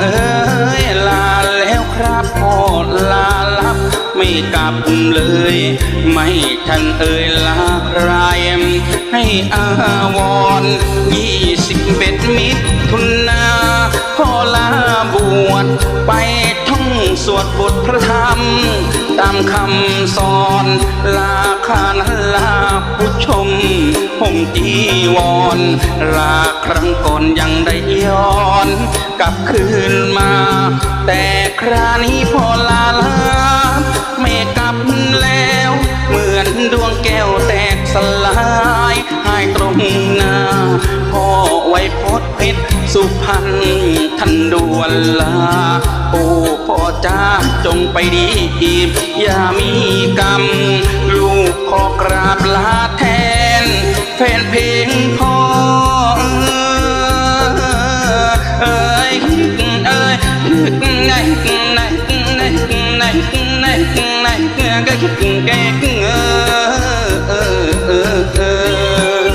เอ้ยลาแล้วครับพ่อลาลับ ไม่กลับเลย ไม่ทันเอ่ยลารายให้อาวรยี่สิบเอ็ดมิถุนาพ่อลาบวชไปท่องสวดบทพระธรรม ตามคำสอนลาคานลาผู้ชมห่มจีวรลาครั้งก่อนยังได้ย้อน ลับคืนมา แต่ครานี้พอลาลาไม่กลับแล้ว เหมือนดวงแก้วแตกสลายหายตรงหน้าพ่อไว้พดเพชรสุพรรณท่านด่วนลา โอ้พ่อจ้าจงไปดีอีอย่ามีกรรม ลูกขอก ไงไงก็คิดแกเออเออเออเออ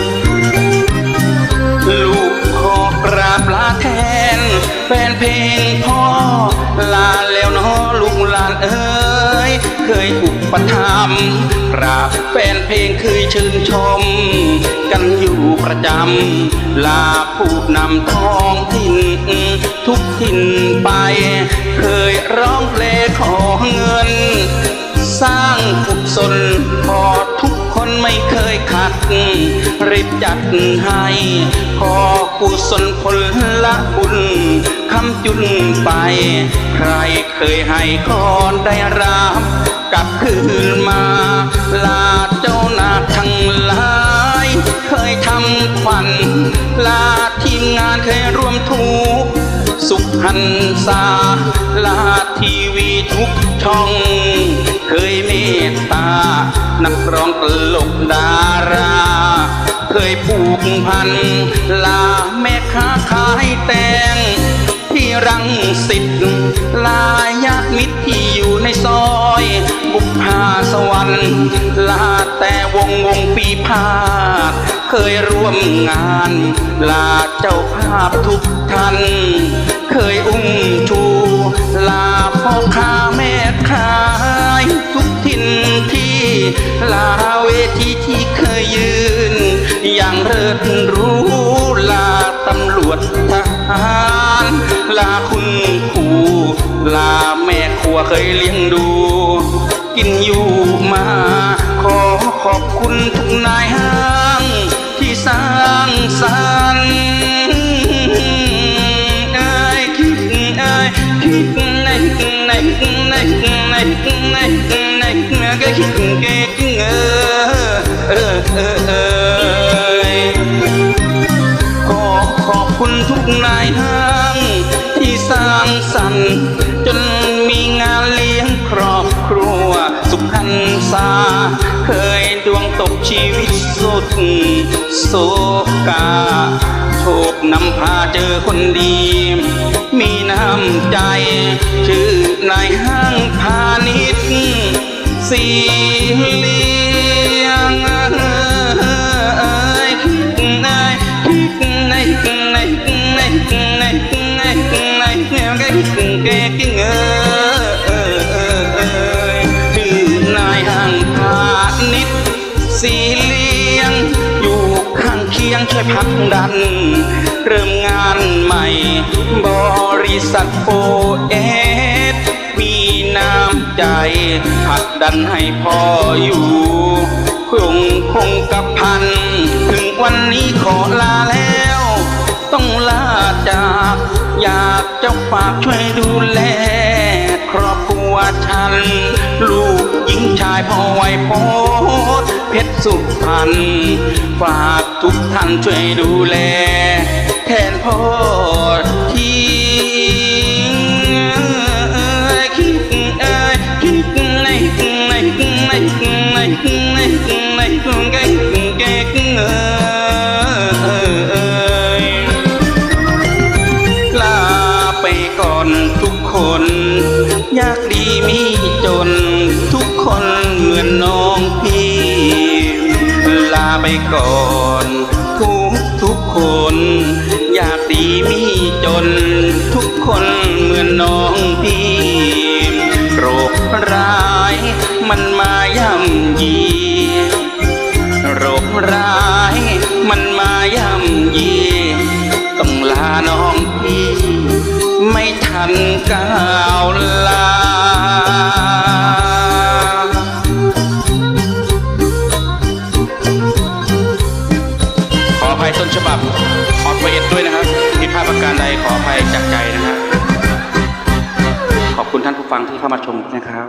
ลูกขอกราบลาแทน แฟนเพลงพ่อ ลาแล้วเนอลูกหลานเอ้ยเคยอุปถัมภ์ราบแฟนเพลงเคยชื่นชม กันอยู่ประจำลาผู้นำท้องถิ่น ทุกถิ่นไป เคยร้องเพลง สร้างกุศลพอทุกคนไม่เคยขัด รีบจัดให้พอกุศลผลละบุญคำจุนไป ใครเคยให้ขอได้รับกลับคืนมา ลาเจ้านาทั้งหลาย เคยทำขวัญลาทีมงานเคยร่วมทุกสุขหันษาลาทีวีทุกช่อง เคยเมตตา นักร้องตลกดารา เคยผูกพัน ลาแม่ค้าขายแตง ที่รังสิตลาญาติมิตรที่อยู่ในซอย บุกพาสวรรค์ลาแต่วงวงปีพาดเคยร่วมงาน ลาเจ้าภาพทุกท่านเคยอุ้มชู ลาพ่อค้าแม่ขา ถิ่นที่ลาเวทีที่เคยยืน อย่างเริดรู้ลาตำรวจทหารลาคุณครูลาแม่ครัวเคยเลี้ยงดู กินอยู่มา ขอขอบคุณทุกนายห้างที่สร้างสรรค์เอ้ยคิดอ้ยคิดในในในในในใน เก่งเออเออเออขอขอบคุณทุกนายห้างที่สร้างสรรค์จนมีงานเลี้ยงครอบครัว สุขันษาเคยดวงตกชีวิตสุดโศกาโชคนำพาเจอคนดี มีน้ำใจ ชื่อนายห้างพาณิช สีเลียงเอ้ยคิดเอ้ยคิดในในในในในในก็คิดแกกิงเออเออเออเออชื่อนายห้างพาณิชย์สีเลียงอยู่ข้างเคียงช่วยพักดันเริ่มงานใหม่บริษัทโฟเอสมีน้ำ ใจผักดันให้พ่ออยู่คงคงกับพัน ถึงวันนี้ขอลาแล้ว ต้องลาจาก อยากจะฝากช่วยดูแล ครอบครัวฉัน ลูกหญิงชายพ่อไวโพธเพชรสุพรรณฝากทุกท่านช่วยดูแล แทนพ่อที่ มีจนทุกคนเหมือนน้องพี่ ลาไปก่อน ทุกทุกคน อยากดีมีจนทุกคนเหมือนน้องพี่โรคร้ายมันมาย่ำยีโรคร้ายมันมาย่ำยีต้องลาน้องพี่ ไม่ทันก้าวลา ต้นฉบับออดเอ็ดด้วยนะครับมีภาพประการใดขออภัยจากใจนะครับขอบคุณท่านผู้ฟังที่เข้ามาชมนะครับ